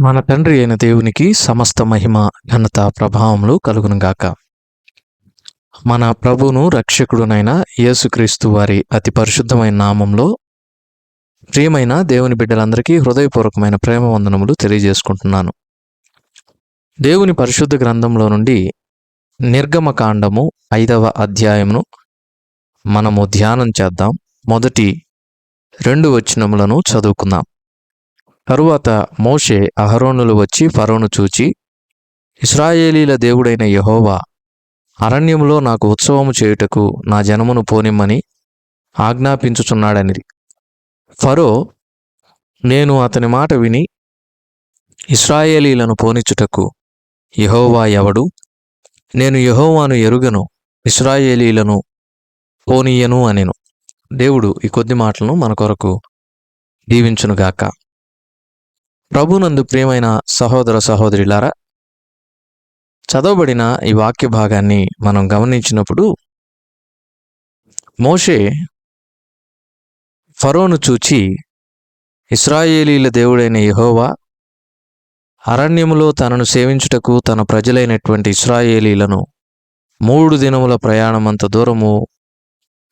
మన తండ్రి అయిన దేవునికి సమస్త మహిమ ఘనత ప్రభావములు కలుగునుగాక. మన ప్రభువును రక్షకుడునైన యేసుక్రీస్తు వారి అతి పరిశుద్ధమైన నామంలో ప్రియమైన దేవుని బిడ్డలందరికీ హృదయపూర్వకమైన ప్రేమ వందనములు తెలియజేసుకుంటున్నాను. దేవుని పరిశుద్ధ గ్రంథంలో నుండి నిర్గమకాండము ఐదవ అధ్యాయమును మనము ధ్యానం చేద్దాం. మొదటి రెండు వచనములను చదువుకుందాం. తరువాత మోషే అహరోనులు వచ్చి ఫరోను చూచి ఇస్రాయేలీల దేవుడైన యహోవా అరణ్యములో నాకు ఉత్సవము చేయుటకు నా జనమును పోనిమ్మని ఆజ్ఞాపించుచున్నాడనిది ఫరో నేను అతని మాట విని ఇస్రాయేలీలను పోనిచ్చుటకు యహోవా ఎవడు? నేను యహోవాను ఎరుగను ఇస్రాయేలీలను పోనీయను అనెను. దేవుడు ఈ కొద్ది మాటలను మన కొరకు దీవించునుగాక. ప్రభునందు ప్రియమైన సహోదర సహోదరిలారా చదవబడిన ఈ వాక్య భాగాన్ని మనం గమనించినప్పుడు మోషే ఫరోను చూచి ఇస్రాయేలీల దేవుడైన యహోవా అరణ్యములో తనను సేవించుటకు తన ప్రజలైనటువంటి ఇస్రాయేలీలను మూడు దినముల ప్రయాణమంత దూరము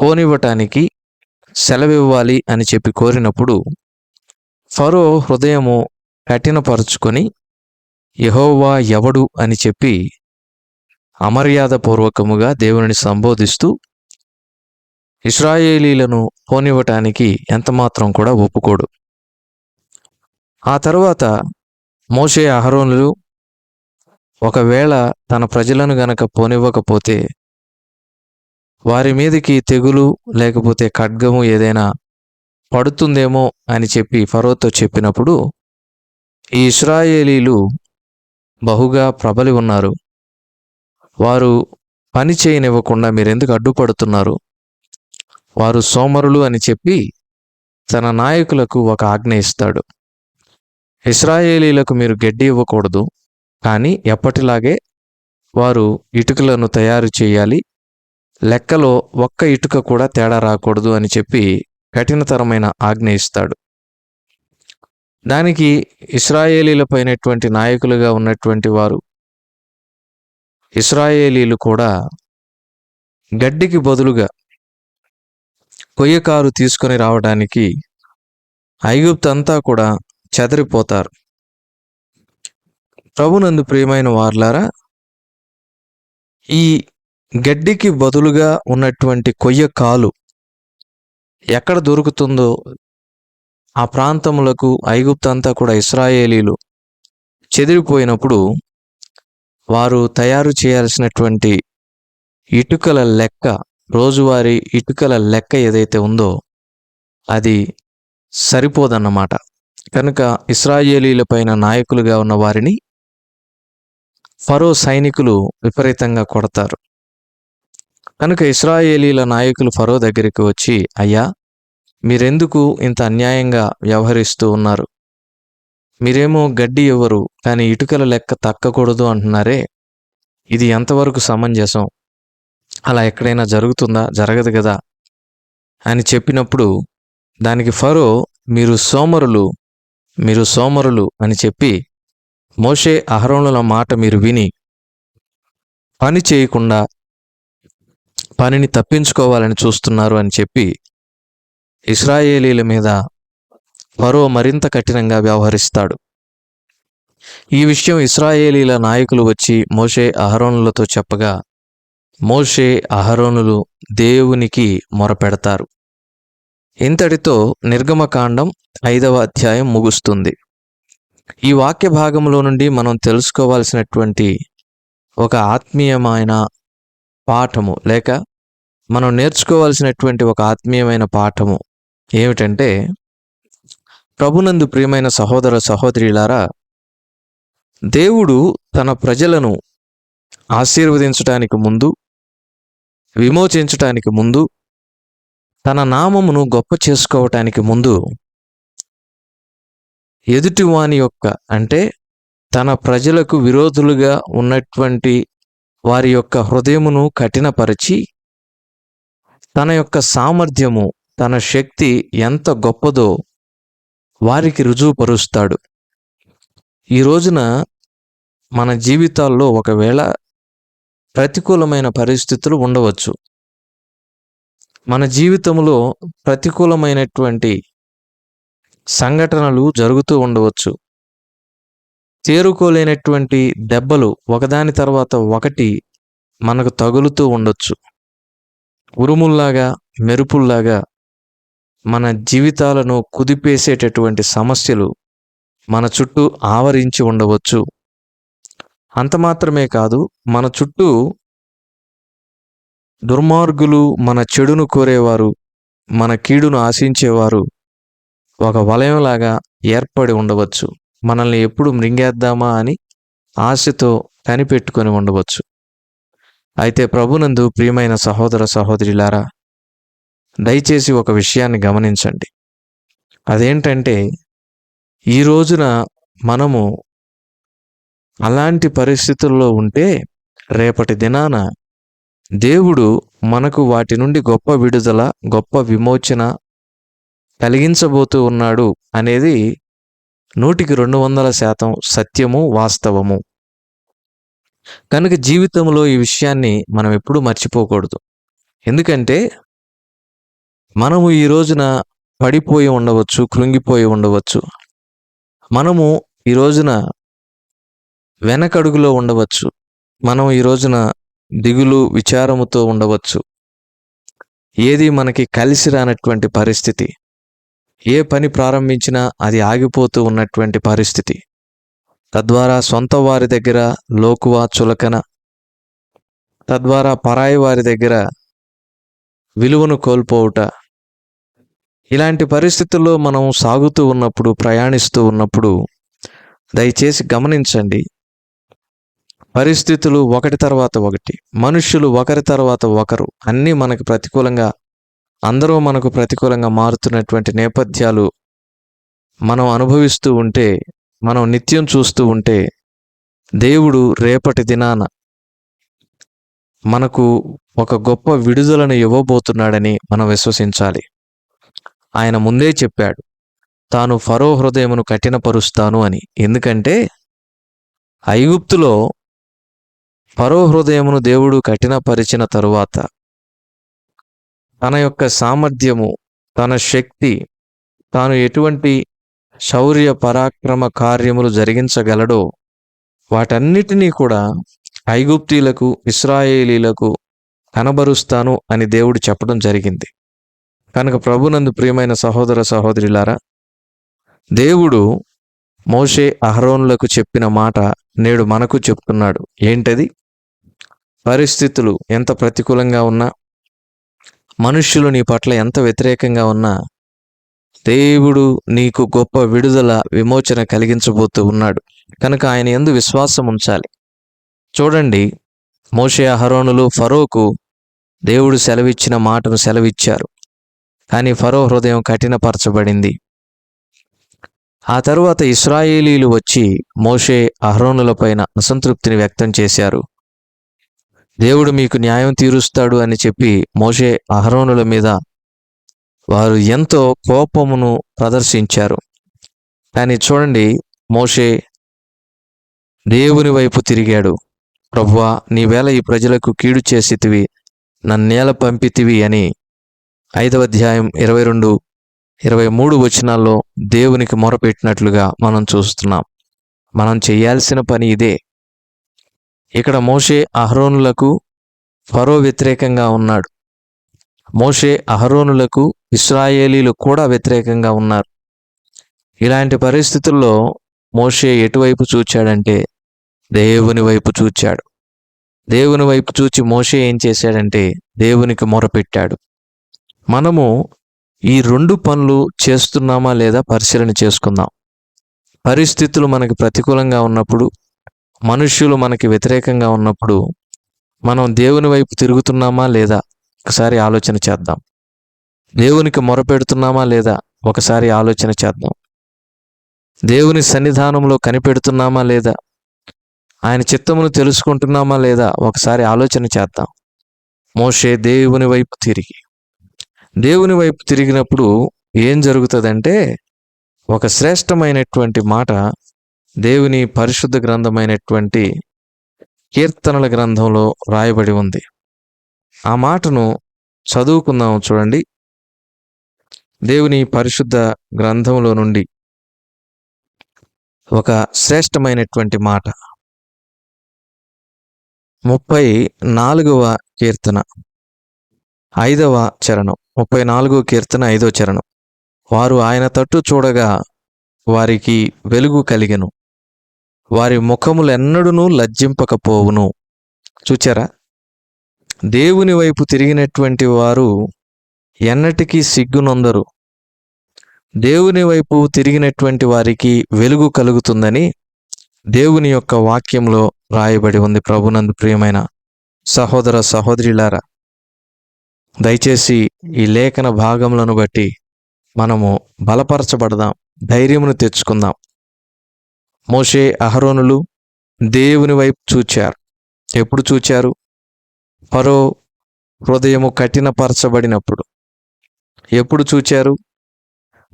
పోనివ్వటానికి సెలవివ్వాలి అని చెప్పి కోరినప్పుడు ఫరో హృదయము కఠినపరుచుకొని యహోవా ఎవడు అని చెప్పి అమర్యాదపూర్వకముగా దేవుని సంబోధిస్తూ ఇస్రాయేలీలను పోనివ్వటానికి ఎంతమాత్రం కూడా ఒప్పుకోడు. ఆ తరువాత మోషే అహరోనులు ఒకవేళ తన ప్రజలను గనక పోనివ్వకపోతే వారి మీదకి తెగులు లేకపోతే ఖడ్గము ఏదైనా పడుతుందేమో అని చెప్పి ఫరోతో చెప్పినప్పుడు ఈ ఇస్రాయేలీలు బహుగా ప్రబలి ఉన్నారు. వారు పని చేయనివ్వకుండా మీరెందుకు అడ్డుపడుతున్నారు? వారు సోమరులు అని చెప్పి తన నాయకులకు ఒక ఆజ్ఞ ఇస్తాడు. ఇస్రాయేలీలకు మీరు గడ్డి ఇవ్వకూడదు కానీ ఎప్పటిలాగే వారు ఇటుకలను తయారు చేయాలి. లెక్కలో ఒక్క ఇటుక కూడా తేడా రాకూడదు అని చెప్పి కఠినతరమైన ఆజ్ఞ ఇస్తాడు. దానికి ఇస్రాయేలీలపైనటువంటి నాయకులుగా ఉన్నటువంటి వారు ఇస్రాయేలీలు కూడా గడ్డికి బదులుగా కొయ్యకారు తీసుకొని రావడానికి ఐగుప్తు అంతా కూడా చెదరిపోతారు. ప్రభునందు ప్రియమైన వార్లారా ఈ గడ్డికి బదులుగా ఉన్నటువంటి కొయ్య కాలు ఎక్కడ దొరుకుతుందో ఆ ప్రాంతములకు ఐగుప్తంతా కూడా ఇస్రాయేలీలు చెదిరిపోయినప్పుడు వారు తయారు చేయాల్సినటువంటి ఇటుకల లెక్క రోజువారీ ఇటుకల లెక్క ఏదైతే ఉందో అది సరిపోదన్నమాట. కనుక ఇస్రాయేలీల పైన నాయకులుగా ఉన్న వారిని ఫరో సైనికులు విపరీతంగా కొడతారు. కనుక ఇస్రాయేలీల నాయకులు ఫరో దగ్గరికి వచ్చి అయ్యా మీరెందుకు ఇంత అన్యాయంగా వ్యవహరిస్తూ ఉన్నారు? మీరేమో గడ్డి ఇవ్వరు కానీ ఇటుకల లెక్క తక్కకూడదు అంటున్నారే? ఇది ఎంతవరకు సమంజసం? అలా ఎక్కడైనా జరుగుతుందా? జరగదు కదా? అని చెప్పినప్పుడు దానికి ఫరో మీరు సోమరులు మీరు సోమరులు అని చెప్పి మోషే అహరోనుల మాట మీరు విని పని చేయకుండా పనిని తప్పించుకోవాలని చూస్తున్నారు అని చెప్పి ఇస్రాయేలీల మీద ఫరో మరింత కఠినంగా వ్యవహరిస్తాడు. ఈ విషయం ఇస్రాయేలీల నాయకులు వచ్చి మోషే అహరోనులతో చెప్పగా మోషే అహరోనులు దేవునికి మొరపెడతారు. ఇంతటితో నిర్గమకాండం ఐదవ అధ్యాయం ముగుస్తుంది. ఈ వాక్య భాగంలో నుండి మనం తెలుసుకోవాల్సినటువంటి ఒక ఆత్మీయమైన పాఠము లేక మనం నేర్చుకోవాల్సినటువంటి ఒక ఆత్మీయమైన పాఠము ఏమిటంటే ప్రభునందు ప్రియమైన సహోదర సహోదరులారా దేవుడు తన ప్రజలను ఆశీర్వదించటానికి ముందు విమోచించటానికి ముందు తన నామమును గొప్ప చేసుకోవటానికి ముందు ఎదుటివాని యొక్క అంటే తన ప్రజలకు విరోధులుగా ఉన్నటువంటి వారి యొక్క హృదయమును కఠినపరిచి తన యొక్క సామర్థ్యము తన శక్తి ఎంత గొప్పదో వారికి రుజువుపరుస్తాడు. ఈ రోజున మన జీవితాల్లో ఒకవేళ ప్రతికూలమైన పరిస్థితులు ఉండవచ్చు. మన జీవితంలో ప్రతికూలమైనటువంటి సంఘటనలు జరుగుతూ ఉండవచ్చు. తేరుకోలేనటువంటి దెబ్బలు ఒకదాని తర్వాత ఒకటి మనకు తగులుతూ ఉండొచ్చు. ఉరుముల్లాగా మెరుపుల్లాగా మన జీవితాలను కుదిపేసేటటువంటి సమస్యలు మన చుట్టూ ఆవరించి ఉండవచ్చు. అంత మాత్రమే కాదు మన చుట్టూ దుర్మార్గులు మన చెడును కోరేవారు మన కీడును ఆశించేవారు ఒక వలయంలాగా ఏర్పడి ఉండవచ్చు. మనల్ని ఎప్పుడు మృంగేద్దామా అని ఆశతో కనిపెట్టుకొని ఉండవచ్చు. అయితే ప్రభునందు ప్రియమైన సహోదర సహోదరిలారా దయచేసి ఒక విషయాన్ని గమనించండి. అదేంటంటే ఈ రోజున మనము అలాంటి పరిస్థితుల్లో ఉంటే రేపటి దినాన దేవుడు మనకు వాటి నుండి గొప్ప విడుదల గొప్ప విమోచన కలిగించబోతూ ఉన్నాడు అనేది నూటికి రెండు వందల శాతం సత్యము వాస్తవము. కనుక జీవితంలో ఈ విషయాన్ని మనం ఎప్పుడూ మర్చిపోకూడదు. ఎందుకంటే మనము ఈ రోజున పడిపోయి ఉండవచ్చు కృంగిపోయి ఉండవచ్చు. మనము ఈ రోజున వెనకడుగులో ఉండవచ్చు. మనం ఈ రోజున దిగులు విచారముతో ఉండవచ్చు. ఏది మనకి కలిసి రానటువంటి పరిస్థితి. ఏ పని ప్రారంభించినా అది ఆగిపోతూ ఉన్నటువంటి పరిస్థితి. తద్వారా సొంత వారి దగ్గర లోకువా చులకన తద్వారా పరాయి వారి దగ్గర విలువను కోల్పోవుట ఇలాంటి పరిస్థితుల్లో మనం సాగుతూ ఉన్నప్పుడు ప్రయాణిస్తూ ఉన్నప్పుడు దయచేసి గమనించండి. పరిస్థితులు ఒకటి తర్వాత ఒకటి మనుషులు ఒకరి తర్వాత ఒకరు అన్నీ మనకు ప్రతికూలంగా అందరూ మనకు ప్రతికూలంగా మారుతున్నటువంటి నేపథ్యాలు మనం అనుభవిస్తూ ఉంటే మనం నిత్యం చూస్తూ ఉంటే దేవుడు రేపటి దినాన మనకు ఒక గొప్ప విడుదలను ఇవ్వబోతున్నాడని మనం విశ్వసించాలి. ఆయన ముందే చెప్పాడు తాను ఫరో హృదయమును కఠినపరుస్తాను అని. ఎందుకంటే ఐగుప్తులో ఫరో హృదయమును దేవుడు కఠినపరిచిన తరువాత తన యొక్క సామర్థ్యము తన శక్తి తాను ఎటువంటి శౌర్య పరాక్రమ కార్యములు జరిగించగలడో వాటన్నిటినీ కూడా ఐగుప్తీలకు ఇస్రాయేలీలకు కనబరుస్తాను అని దేవుడు చెప్పడం జరిగింది. కనుక ప్రభునందు ప్రియమైన సహోదర సహోదరులారా దేవుడు మోషే అహరోన్లకు చెప్పిన మాట నేడు మనకు చెప్తున్నాడు. ఏంటది? పరిస్థితులు ఎంత ప్రతికూలంగా ఉన్నా మనుష్యులు నీ పట్ల ఎంత వ్యతిరేకంగా ఉన్నా దేవుడు నీకు గొప్ప విడుదల విమోచన కలిగించబోతూ ఉన్నాడు. కనుక ఆయన ఎందు విశ్వాసం ఉంచాలి. చూడండి మోషే అహరోనులు ఫరోకు దేవుడు సెలవిచ్చిన మాటను సెలవిచ్చారు. కానీ ఫరో హృదయం కఠినపరచబడింది. ఆ తరువాత ఇస్రాయేలీలు వచ్చి మోషే అహరోనులపైన అసంతృప్తిని వ్యక్తం చేశారు. దేవుడు మీకు న్యాయం తీరుస్తాడు అని చెప్పి మోషే అహరోనుల మీద వారు ఎంతో కోపమును ప్రదర్శించారు. కానీ చూడండి మోషే దేవుని వైపు తిరిగాడు. ప్రభువా నీవేళ ఈ ప్రజలకు కీడు చేసితివి నన్నేల పంపితివి అని ఐదవ అధ్యాయం ఇరవై రెండు ఇరవై మూడు వచనాల్లో దేవునికి మొరపెట్టినట్లుగా మనం చూస్తున్నాం. మనం చేయాల్సిన పని ఇదే. ఇక్కడ మోషే అహరోనులకు ఫరో వ్యతిరేకంగా ఉన్నాడు. మోషే అహరోనులకు ఇస్రాయేలీలు కూడా వ్యతిరేకంగా ఉన్నారు. ఇలాంటి పరిస్థితుల్లో మోషే ఎటువైపు చూచాడంటే దేవుని వైపు చూచాడు. దేవుని వైపు చూచి మోషే ఏం చేశాడంటే దేవునికి మొరపెట్టాడు. మనము ఈ రెండు పనులు చేస్తున్నామా లేదా పరిశీలన చేసుకుందాం. పరిస్థితులు మనకి ప్రతికూలంగా ఉన్నప్పుడు మనుష్యులు మనకి వ్యతిరేకంగా ఉన్నప్పుడు మనం దేవుని వైపు తిరుగుతున్నామా లేదా ఒకసారి ఆలోచన చేద్దాం. దేవునికి మొరపెడుతున్నామా లేదా ఒకసారి ఆలోచన చేద్దాం. దేవుని సన్నిధానంలో కనిపెడుతున్నామా లేదా ఆయన చిత్తమును తెలుసుకుంటున్నామా లేదా ఒకసారి ఆలోచన చేద్దాం. మోషే దేవుని వైపు తిరిగి దేవుని వైపు తిరిగినప్పుడు ఏం జరుగుతుందంటే ఒక శ్రేష్టమైనటువంటి మాట దేవుని పరిశుద్ధ గ్రంథమైనటువంటి కీర్తనల గ్రంథంలో రాయబడి ఉంది. ఆ మాటను చదువుకుందాం చూడండి. దేవుని పరిశుద్ధ గ్రంథంలో నుండి ఒక శ్రేష్టమైనటువంటి మాట. ముప్పై నాలుగవ కీర్తన. ఐదవ చరణం ముప్పై నాలుగో కీర్తన ఐదవ చరణం. వారు ఆయన తట్టు చూడగా వారికి వెలుగు కలిగెను. వారి ముఖములెన్నడూనూ లజ్జింపకపోవును. చూచారా? దేవుని వైపు తిరిగినటువంటి వారు ఎన్నటికీ సిగ్గునొందరు. దేవుని వైపు తిరిగినటువంటి వారికి వెలుగు కలుగుతుందని దేవుని యొక్క వాక్యంలో రాయబడి ఉంది ప్రభునందు ప్రియమైన సహోదర సహోదరిలారా. దయచేసి ఈ లేఖన భాగములను బట్టి మనము బలపరచబడదాం ధైర్యమును తెచ్చుకుందాం. మోషే అహరోనులు దేవుని వైపు చూచారు. ఎప్పుడు చూచారు? ఫరో హృదయము కఠినపరచబడినప్పుడు. ఎప్పుడు చూచారు?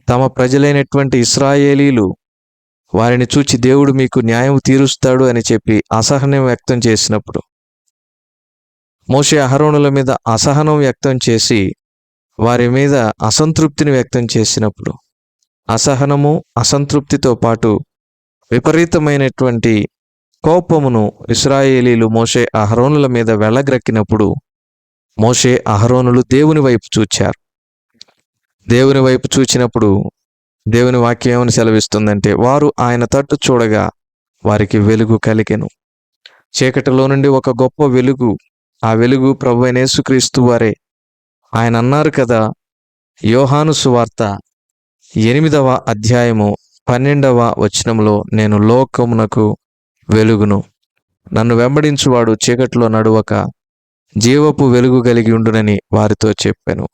తమ ప్రజలైనటువంటి ఇస్రాయేలీలు వారిని చూచి దేవుడు మీకు న్యాయం తీరుస్తాడు అని చెప్పి అసహనం వ్యక్తం చేసినప్పుడు. మోషే అహరోనుల మీద అసహనం వ్యక్తం చేసి వారి మీద అసంతృప్తిని వ్యక్తం చేసినప్పుడు అసహనము అసంతృప్తితో పాటు విపరీతమైనటువంటి కోపమును ఇస్రాయేలీలు మోషే అహరోనుల మీద వెళ్ళగ్రక్కినప్పుడు మోషే అహరోనులు దేవుని వైపు చూచారు. దేవుని వైపు చూచినప్పుడు దేవుని వాక్యం ఏమని సెలవిస్తుందంటే వారు ఆయన తట్టు చూడగా వారికి వెలుగు కలిగెను. చీకటిలో నుండి ఒక గొప్ప వెలుగు ఆ వెలుగు ప్రభు యేసుక్రీస్తు వారే. ఆయన అన్నారు కదా యోహాను సువార్త ఎనిమిదవ అధ్యాయము పన్నెండవ వచనంలో నేను లోకమునకు వెలుగును. నన్ను వెంబడించువాడు చీకట్లో నడువక జీవపు వెలుగు కలిగి ఉండునని వారితో చెప్పాను.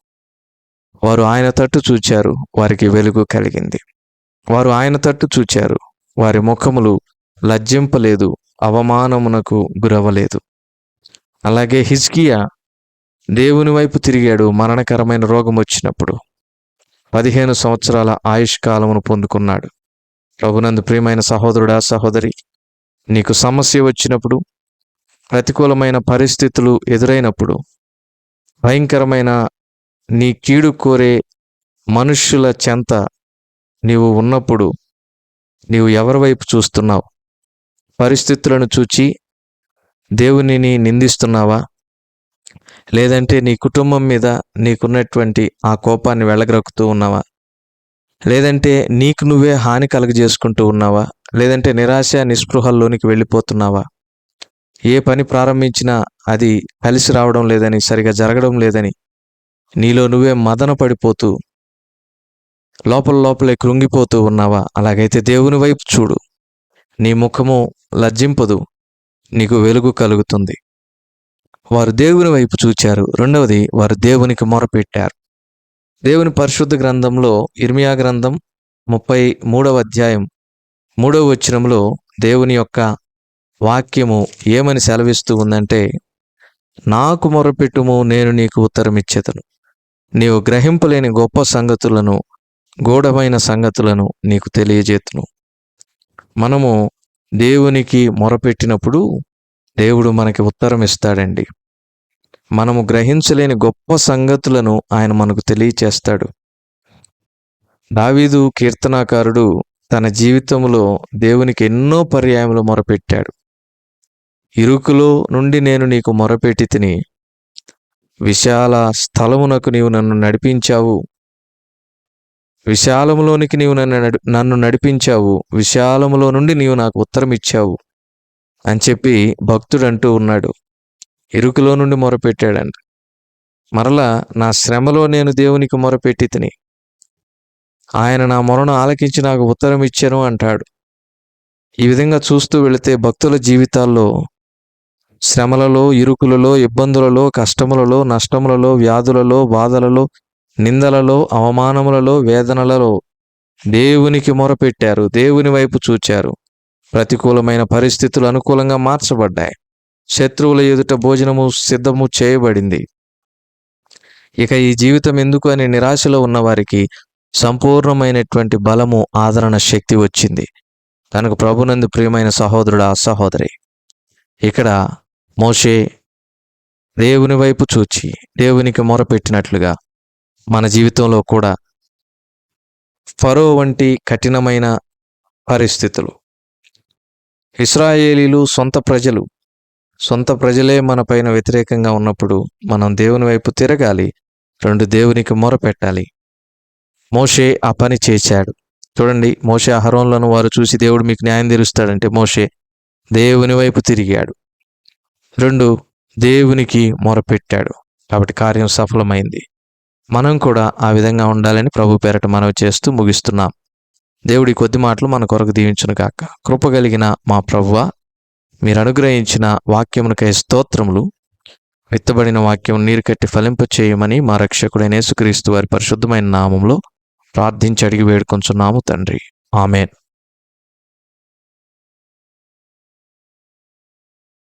వారు ఆయన తట్టు చూచారు వారికి వెలుగు కలిగింది. వారు ఆయన తట్టు చూచారు వారి ముఖములు లజ్జింపలేదు అవమానమునకు గురవలేదు. అలాగే హిజ్కియా దేవుని వైపు తిరిగాడు మరణకరమైన రోగం వచ్చినప్పుడు. పదిహేను సంవత్సరాల ఆయుష్ కాలమును పొందుకున్నాడు. ప్రభునందు ప్రియమైన సహోదరుడా సహోదరి నీకు సమస్య వచ్చినప్పుడు ప్రతికూలమైన పరిస్థితులు ఎదురైనప్పుడు భయంకరమైన నీ కీడు కోరే మనుష్యుల చెంత నీవు ఉన్నప్పుడు నీవు ఎవరి వైపు చూస్తున్నావు? పరిస్థితులను చూచి దేవునిని నిందిస్తున్నావా? లేదంటే నీ కుటుంబం మీద నీకున్నటువంటి ఆ కోపాన్ని వెళ్ళగ్రక్కుతూ ఉన్నావా? లేదంటే నీకు నువ్వే హాని కలుగజేసుకుంటూ ఉన్నావా? లేదంటే నిరాశ నిస్పృహల్లోనికి వెళ్ళిపోతున్నావా? ఏ పని ప్రారంభించినా అది కలిసి రావడం లేదని సరిగా జరగడం లేదని నీలో నువ్వే మదన పడిపోతూ లోపల లోపలే కృంగిపోతూ ఉన్నావా? అలాగైతే దేవుని వైపు చూడు. నీ ముఖము లజ్జింపదు. నీకు వెలుగు కలుగుతుంది. వారు దేవుని వైపు చూచారు. రెండవది వారు దేవునికి మొరపెట్టారు. దేవుని పరిశుద్ధ గ్రంథంలో ఇర్మియా గ్రంథం ముప్పై మూడవ అధ్యాయం మూడవ వచనంలో దేవుని యొక్క వాక్యము ఏమని సెలవిస్తూ ఉందంటే నాకు మొరపెట్టుము నేను నీకు ఉత్తరం నీవు గ్రహింపలేని గొప్ప సంగతులను గూఢమైన సంగతులను నీకు తెలియజేతును. మనము దేవునికి మొరపెట్టినప్పుడు దేవుడు మనకి ఉత్తరం ఇస్తాడండి. మనము గ్రహించలేని గొప్ప సంగతులను ఆయన మనకు తెలియచేస్తాడు. దావీదు కీర్తనాకారుడు తన జీవితంలో దేవునికి ఎన్నో పర్యాయములు మొరపెట్టాడు. ఇరుకులో నుండి నేను నీకు మొరపెట్టి తిని విశాల స్థలమునకు నీవు నన్ను నడిపించావు. విశాలములోనికి నీవు నన్ను నన్ను నడిపించావు. విశాలములో నుండి నీవు నాకు ఉత్తరం ఇచ్చావు అని చెప్పి భక్తుడు అంటూ ఉన్నాడు. ఇరుకులో నుండి మొరపెట్టాడంట. మరలా నా శ్రమలో నేను దేవునికి మొరపెట్టి తిని ఆయన నా మొరను ఆలకించి నాకు ఉత్తరం ఇచ్చాను అంటాడు. ఈ విధంగా చూస్తూ వెళితే భక్తుల జీవితాల్లో శ్రమలలో ఇరుకులలో ఇబ్బందులలో కష్టములలో నష్టములలో వ్యాధులలో బాధలలో నిందలలో అవమానములలో వేదనలలో దేవునికి మొరపెట్టారు దేవుని వైపు చూచారు. ప్రతికూలమైన పరిస్థితులు అనుకూలంగా మార్చబడ్డాయి. శత్రువుల ఎదుట భోజనము సిద్ధము చేయబడింది. ఇక ఈ జీవితం ఎందుకు అనే నిరాశలో ఉన్నవారికి సంపూర్ణమైనటువంటి బలము ఆదరణ శక్తి వచ్చింది. తనకు ప్రభునందు ప్రియమైన సహోదరుడా సహోదరి ఇక్కడ మోషే దేవుని వైపు చూచి దేవునికి మొరపెట్టినట్లుగా మన జీవితంలో కూడా ఫరో వంటి కఠినమైన పరిస్థితులు. ఇస్రాయేలీలు సొంత ప్రజలు. సొంత ప్రజలే మన పైన వ్యతిరేకంగా ఉన్నప్పుడు మనం దేవుని వైపు తిరగాలి. రెండు దేవునికి మొరపెట్టాలి మోషే ఆ పని చేశాడు. చూడండి మోషే అహరోన్లను వారు చూసి దేవుడు మీకు న్యాయం తీరుస్తాడంటే మోషే దేవుని వైపు తిరిగాడు. రెండు దేవునికి మొరపెట్టాడు కాబట్టి కార్యం సఫలమైంది. మనం కూడా ఆ విధంగా ఉండాలని ప్రభు పేరట మనవి చేస్తూ ముగిస్తున్నాం. దేవుడి కొద్ది మాటలు మన కొరకు దీవించును కాక కృప కలిగిన మా ప్రభువ మీరు అనుగ్రహించిన వాక్యమునకై స్తోత్రములు విత్తబడిన వాక్యం నీరు కట్టి ఫలింప చేయమని మా రక్షకుడైన యేసుక్రీస్తు వారి పరిశుద్ధమైన నామంలో ప్రార్థించి అడిగి వేడుకొంచున్నాము తండ్రి. ఆమెన్.